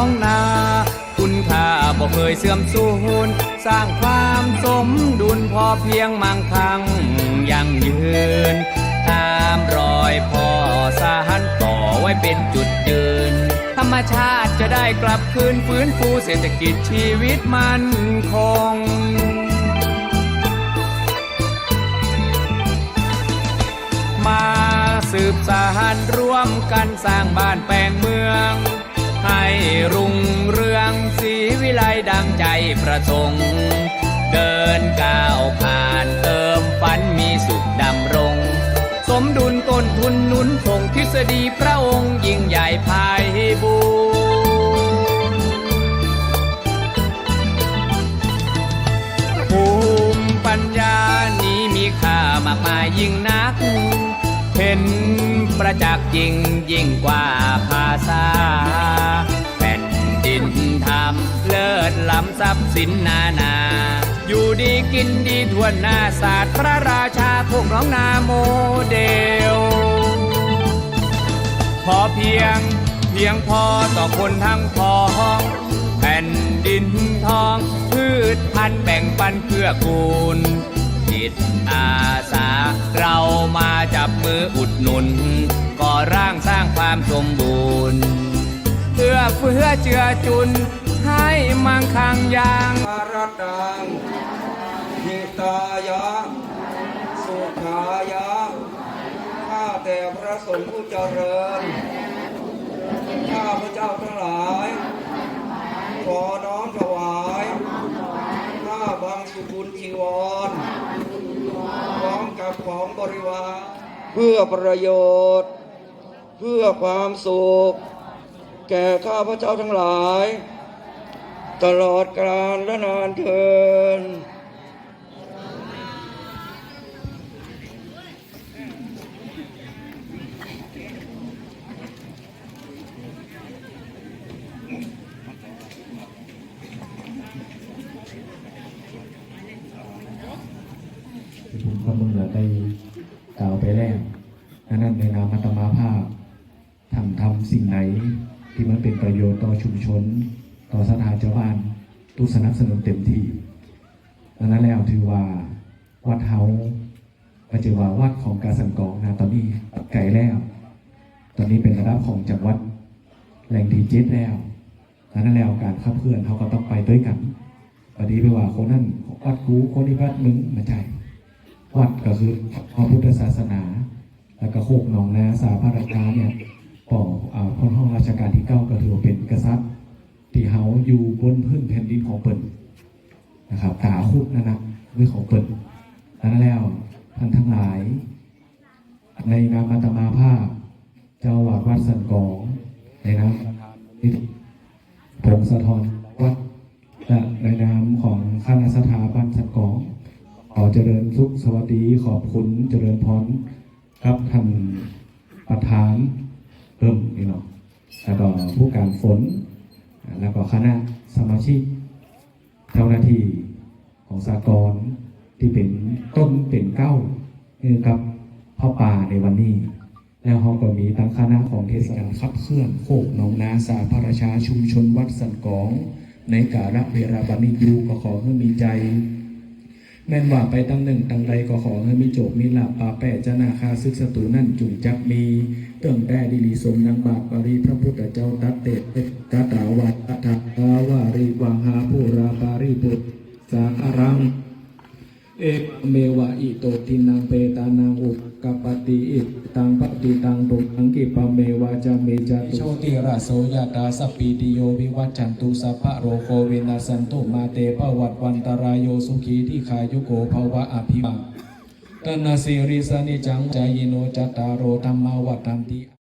องนา คุณค่าบ่เคยเสื่อมสูญสร้างความสมดุลพอเพียงมั่งคั่งยั่งยืน ตามรอยพ่อสาหันต่อไว้เป็นจุดยืน ธรรมชาติจะได้กลับคืนฟื้นฟูเศรษฐกิจชีวิตมันคงมาสืบสานร่วมกันสร้างบ้านแปลงเมือง ให้รุ่งเรืองสีวิไลดังใจประสงค์ เดินก้าวผ่านเติมฝันมีสุขดำรง สมดุลต้นทุนนุนส่งทฤษฎีพระองค์ยิ่งใหญ่ภายบูภูมิปัญญานี้มีค่ามากมายยิ่งนัก เห็นประจักษ์จริงยิ่งกว่าภาษาแผ่นดินธรรมเลิศล้ำทรัพย์สินนานา อยู่ดีกินดีทวนหน้าศาสตร์พระราชาพวกน้องนาโมเดล พอเพียงเพียงพอต่อคนทั้งพ้องแผ่นดินทอง พืชพันธุ์แบ่งปันเพื่อกูลจิตอาสาเรามา บมืออุดหนุน ก่อร่างสร้างความสมบูรณ์เพื่อเพื่อเจือจุน ให้มั่งคั่งย่างอารตังหิตายะสุขายะข้าแต่พระสงฆ์ผู้เจริญข้าพระเจ้าทั้งหลาย ขอน้อมถวายข้าบางสุกุลจีวรพร้อมกับของบริวาร เพื่อประโยชน์ เพื่อความสุข แก่ข้าพระเจ้าทั้งหลาย ตลอดกาลและนานเทินที่ผมก็เมื่อได้กล่าวไปแล้วดังนั้นในนามอัตมาภาพทำทำสิ่งไหนที่มันเป็นประโยชน์ต่อชุมชน ต่อสถานชาวบ้านทุกสนับสนุนเต็มที่ดังนั้นแล้วถือว่าวัดเฮาปัจจุบันวัดของกาสันกองนะตอนนี้ไกลแล้ว ตอนนี้เป็นระดับของจังหวัดแหล่งที่เจ็ดแล้วดังนั้นแล้วการขับเคลื่อนเขาก็ต้องไปด้วยกันพอดีไปว่าคนนั้นวัดกูคนนี้วัดมึงมาใช่วัดก็คือพระพุทธศาสนา แล้วก็โคกหนองนาสาพระราชาเนี่ยปออ่าพระห้องราชการที่เก้าก็ถือว่าเป็นกษัตริย์ที่เฮาอยู่บนพื้นแผ่นดินของเปิ่นนะครับกาคุดนะนนะคือของเปิ่นนั้นแล้วท่านทั้งหลาย ในนามอาตมาภาพ เจ้าวาดวัดสันกองในนามนิติพงศธรวัดและในนามของคณะสถาบันสันกองขอเจริญสุขสวัสดีขอบคุณเจริญพร ครับท่านประธานเพิ่มนี่เนาะแล้วก็ผู้การฝน แล้วก็คณะสมาชิก เจ้าหน้าที่ของสากลที่เป็นต้นเป็นเก้านี่ครับพ่อป่าในวันนี้ แล้วเขาก็มีตั้งคณะของเทศกาลขับเคลื่อนโคกหนองนาสาพระราชาชุมชนวัดสันกอง ในกาลเวลาบันนี้ยูก็ขอให้มีใจ แม่นว่าไปตั้งหนึ่งตั้งใดก็ขอให้มีโจกมีลาบปาแปะจนาคาซึกศัตรูนั่นจุงจักมีเติ่งแด่ดีลีสมนางบาปปารีพระพุทธเจ้าตัดเตเตกาตาวัตตถาวารีวังหาผู้ราปาริบุตสาคารัง เอเมวะอิโตทินังเปตานังอุกปปติอิตังปฏิตังตุทังกิปะเมวะจาเมจตุโชติราโสยตาสปีติโยวิวัจจันตุสัพพะโรโควินาสันตุมาเตปวัตวันตรายโยสุขีที่ขายุโกภวะอภิบาตนาสิริสนิจังจายโนจตารโรธรรมวัฏันติ